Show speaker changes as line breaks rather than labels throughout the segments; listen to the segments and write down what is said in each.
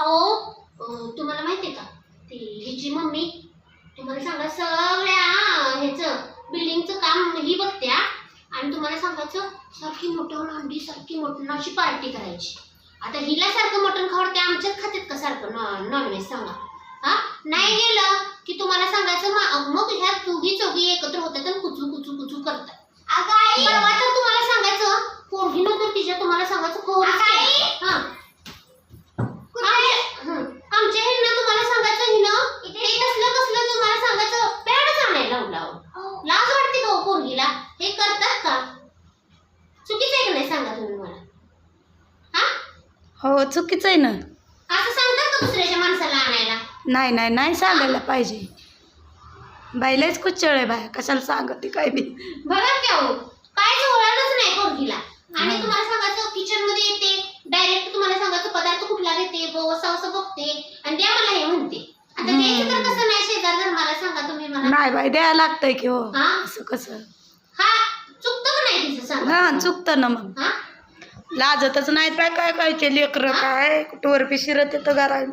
अहो तुम्हाला माहितीये का? ती हिची मम्मी तुम्हाला सांगा सगळ्या ह्याचं बिल्डिंगचं काम ही बघते हा. आणि तुम्हाला सांगायचं सारखी मटण अंडी सारखी अशी पार्टी करायची. आता हिला सारखं मटण खावडते आमच्याच खात्यात का सारखं? नॉनव्हेज सांगा. हा? नाही गेलं की तुम्हाला सांगायचं मग ह्या दोघी चौघी एकत्र होतात आणि कुचू कुचू कुचू करतात परवा तर तुम्हाला सांगायचं पोरगीनं तर तिच्या तुम्हाला सांगायचं कोरच केलं. हा आमच्या- हं. आमच्या ह्यांना तुम्हाला सांगायचं हिनं हे कसलं कसलं तुम्हाला सांगायचं पॅडच आणायला लावून. लाज वाटते का हो पोरगीला? हे करतात का? चुकीचं आहे का नाही सांगा तुम्ही मला? हा?
हो चुकीचं आहे ना.
असं सांगतात का दुसऱ्याच्या माणसाला आणायला?
नाही नाही नाही सांगायला पाहिजे. बाईलाच कुच्चळ आहे बाया. कशाला सांगते काय बी
बघा की अहो काहीच वळणच नाही पोरगीला. आणि
हं.
तुम्हाला सांगायचं किचनमध्ये येते डायरेक्ट तुम्हाला सांगायचं पदार्थ कुठला घेते वसा वसा बघते आणि द्या मला हे म्हणते. आता
हं.
द्यायचं तर कसं नाही शेजार मला सांगा तुम्ही मला.
नाही बाई द्यायला लागतंय की हो.
हा?
असं कसं?
हा चुकतं का नाही तिचं सांगा?
हा चुकतं ना मग.
हा?
लाजतच नाहीत बाय काय कायचे लेकरं काय? बी शिरत येतं घरात?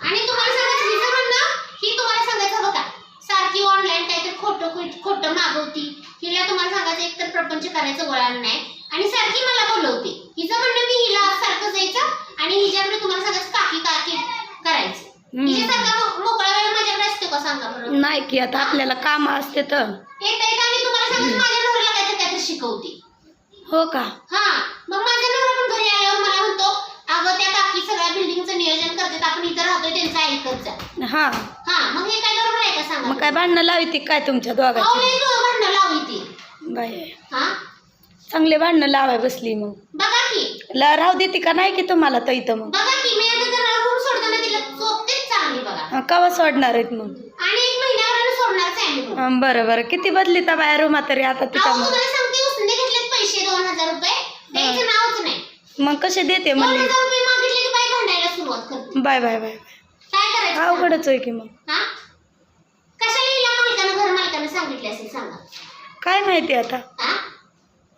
आणि तुम्हाला सांगायचं म्हणणं ही तुम्हाला सांगायचं बघा. सारखी ऑनलाईन काहीतरी खोटं खोट- खोटं मागवती. हिला तुम्हाला सांगायचं एकतर प्रपंच करायचं वळण नाही. आणि सारखी मला बोलवते. हिचं म्हणणं मी हिला सारखं जायचं आणि हिच्याकडे तुम्हाला सांगायचं काकी काकी करायचं.
हम्म
मो- मोकळा वेळ माझ्याकडे असतो का सांगा बरं
नाही की आता आपल्याला काम असते तर.
येत येत आणि तुम्हाला सांगायचं माझ्या नवऱ्याला काहीतरी काहीतरी शिकवते.
हो का?
हा मग माझा नवरा पण घरी आल्यावर मला म्हणतो अगं त्या काकी सगळ्या बिल्डिंगचं नियोजन करतात आपण इथं राहतोय त्यांचं ऐकत जा.
हा.
हा मग हे काय बरोबर आहे का सांगा
मग काय भांडणं लावी ती काय तुमच्या
अहो,
दोघांची
लई गं भांडणं लावली ती
बाई.
हा?
चांगले भांडणं लावाय बसली मग.
बघा की.
ला राहू देते का नाही की तुम्हाला तर इथं मग?
बघा की मी आता जरा रूम सोडताना तिला चोपतेच चांगली बघा.
हा, कवा सोडणार आहेत मग?
आणि एक आहे
बरं बरं. किती बदली तर बाहेर रूमा तरी आता
अहो
तिथं मग
तुम्हाला सांगते उसने घेतलेत पैसे दोन हजार रुपये. द्यायचं नावच नाही.
मग कसे देते
दोन
म्हणले?
हजार रुपये मागितले की बाई भांडायला सुरुवात करते.
बाय बाय बाय
काय करायचं?
अवघडच आहे की मग.
हा? कशाला हिला मालकानं घर मालकानं सांगितले असेल सांगा.
काय माहिती आता?
हा?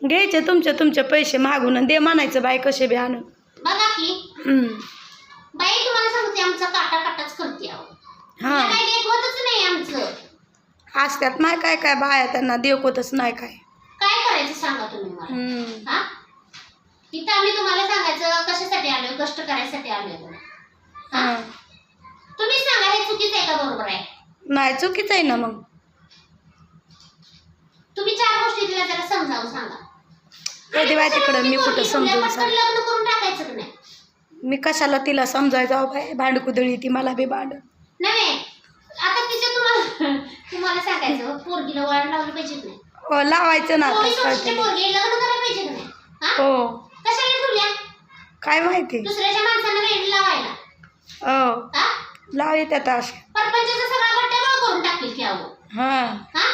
घ्यायचे तुमचे तुमचे पैसे मागून आणि दे म्हणायचं बाय कसे बी आणून.
बघा की.
हम्म.
बाई तुम्हाला सांगते आमचा काटा काटाच करते अहो.
हा.
देखवतच नाही आमचं.
असत्यात नाही काय काय बाया त्यांना देवकोतच नाही काय.
काय करायचं सांगा तुम्ही मला?
हम्म.
हा? इथं आम्ही तुम्हाला सांगायचं कशासाठी आलोय कष्ट करायसाठी आलोय म्हणून. हा?
हा.
तुम्ही सांगा हे चुकीचं आहे का बरोबर आहे?
नाही चुकीचं आहे ना मग.
तुम्ही चार गोष्टी तिला जरा समजावून सांगा.
तिकडं मी कुठं समजून
पटकन
सांग.
लग्न करून टाकायचं का नाही?
मी कशाला तिला समजायचं? अहो बाय भांडकुदळी ती मला बी भांड.
नव्हे. आता तिच्या तुम्हाला तुम्हाला सांगायचं पोरगीला वळण लावलं पाहिजे की नाही.
हो लावायचं ना आता
चोवीस वर्षाची
कळतं.
पोरगी लग्न करायला पाहिजे की नाही. हा?
हो.
कशाला ठेवल्या
काय माहिती?
दुसऱ्याच्या माणसांना रेड लावायला.
हो.
हा?
लावित आता असे.
परपंचाचा सगळा करून टाकेल की अहो.
हा.
हा?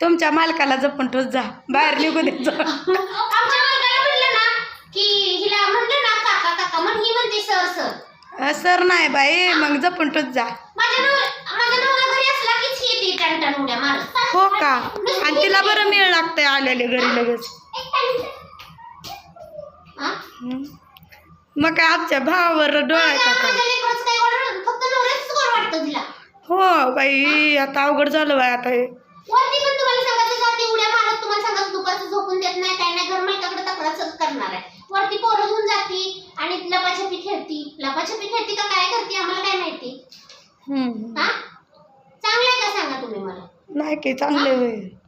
तुमच्या मालकाला जपून ठोस जा. बाहेर निघून जा.
आमच्या म्हटलं ना की हिला म्हटलं ना काका काका म्हण ही म्हणते सर सर.
सर नाही बाई मग जपून ठोस जा
माझ्या नवरा माझ्या नवरा घरी असला उड्या मारत
हो का? आणि तिला बरं मिळ लागतंय आलेले घरी लगेच.
हा?
मग काय आमच्या भावावर डोळा का काय? हो बाई आता अवघड झालं बाई आता हे.
झोपून देत नाही काय नाही. घर मालकाकडे तक्रार करणार आहे. वरती पोरं जाती आणि लपाछपी खेळती. लपाछपी खेळती का काय करते आम्हाला काय माहिती?
हम्म.
हा चांगलं आहे